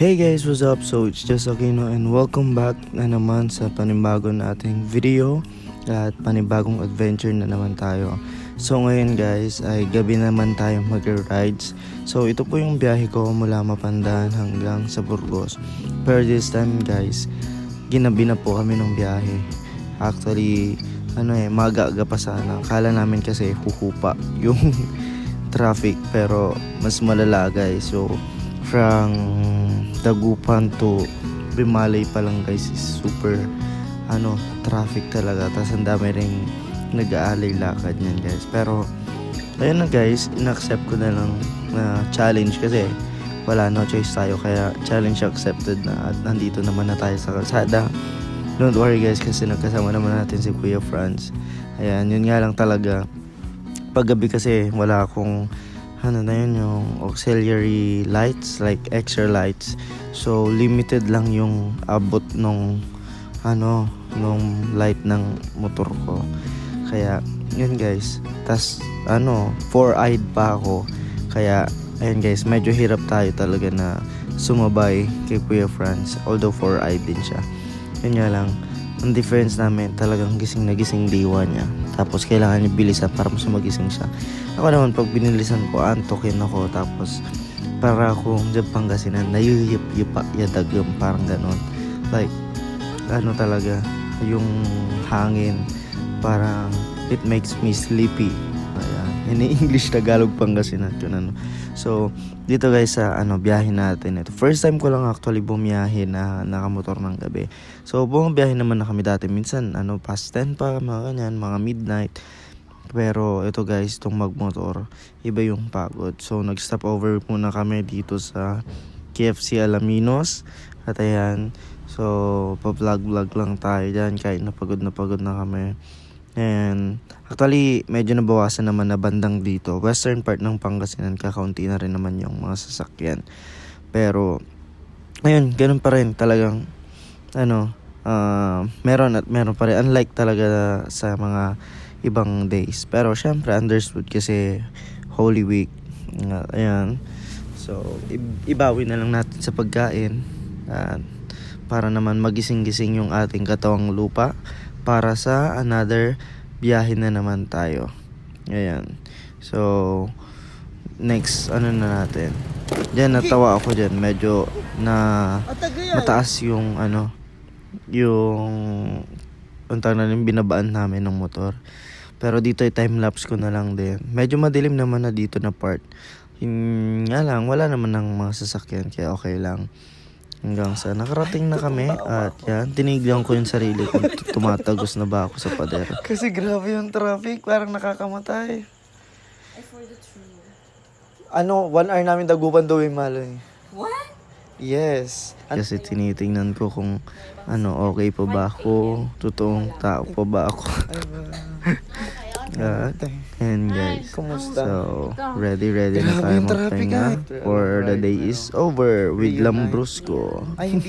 Hey guys, what's up? So it's just Aquino and welcome back na naman sa panibago nating video at panibagong adventure na naman tayo. So ngayon guys ay gabi naman tayo mag-rides. So ito po yung biyahe ko mula Mapandan hanggang sa Burgos. Pero this time guys, ginabi na po kami ng biyahe. Actually, ano eh, maga-aga pa sana. Kala namin kasi huhupa yung traffic pero mas malala guys. So from Dagupan to. Bimalay pa lang guys is super ano traffic talaga. Tapos ang dami ring nag-aalay lakad niyan guys. Pero ayun na guys inaccept ko na lang na challenge kasi wala no choice tayo. Kaya challenge accepted na at nandito naman na tayo sa kalsada. Don't worry guys kasi nagkasama naman natin si Kuya Franz. Ayan yun nga lang talaga. Paggabi kasi wala akong ano na yun yung auxiliary lights like extra lights. So limited lang yung abot nung ano nung light ng motor ko. Kaya yun guys. Tas ano four eyed pa ako. Kaya ayun guys medyo hirap tayo talaga na sumabay kay Kuya Franz. Although four eyed din siya. Yun nga lang ang difference namin talagang gising na gising diwa niya. Tapos kailangan niya bilisan para mas magising siya. Ako naman pag binilisan ko antokin ako. Tapos para akong dyan Pangasinan nayuyip-yipa yadagam parang ganon. Like ano talaga yung hangin parang it makes me sleepy ayan in English Tagalog Pangasinan ano so dito guys sa ano biyahe natin ito first time ko lang actually bumiyahe na nakamotor ng gabi so bumiyahe naman na kami dati minsan ano past 10 pa mga ganyan mga midnight pero ito guys, itong magmotor, iba yung pagod. So nag-stop over muna kami dito sa KFC Alaminos. At ayan, so pa-vlog-vlog lang tayo dyan kahit napagod na pagod na kami. And actually, medyo nabawasan naman na bandang dito. Western part ng Pangasinan, kakaunti na rin naman yung mga sasakyan. Pero, ayun, ganun pa rin talagang, ano, ah, meron at meron pa rin. Unlike talaga sa mga ibang days. Pero syempre understood kasi Holy Week. Nga, Ayan. So, ibawi na lang natin sa pagkain. At para naman magising-gising yung ating katawang lupa para sa another biyahe na naman tayo. Ayan. So, next, ano na natin. Diyan, natawa ako dyan. Medyo na mataas yung ano, yung ang tawag na rin, binabaan namin ng motor. Pero dito ay time lapse ko na lang din. Medyo madilim naman na dito na part. Yung, nga lang, wala naman ng mga sasakyan kaya okay lang. Hanggang sa nakarating na kami at yan, tinigyan ko yung sarili ko. Tumatagos na ba ako sa pader. Kasi grabe yung traffic, parang nakakamatay. Ano, one hour namin dagupan daw yung maloy. What? Yes. Kasi tinitingnan ko kung ano, okay pa ba ako, totoong tao pa ba ako. At, and guys, Kumusta? so, ready, ready na Grabe tayo yung traffic, magpahinga ah. for the day is over with Lambrusco. Ay, hindi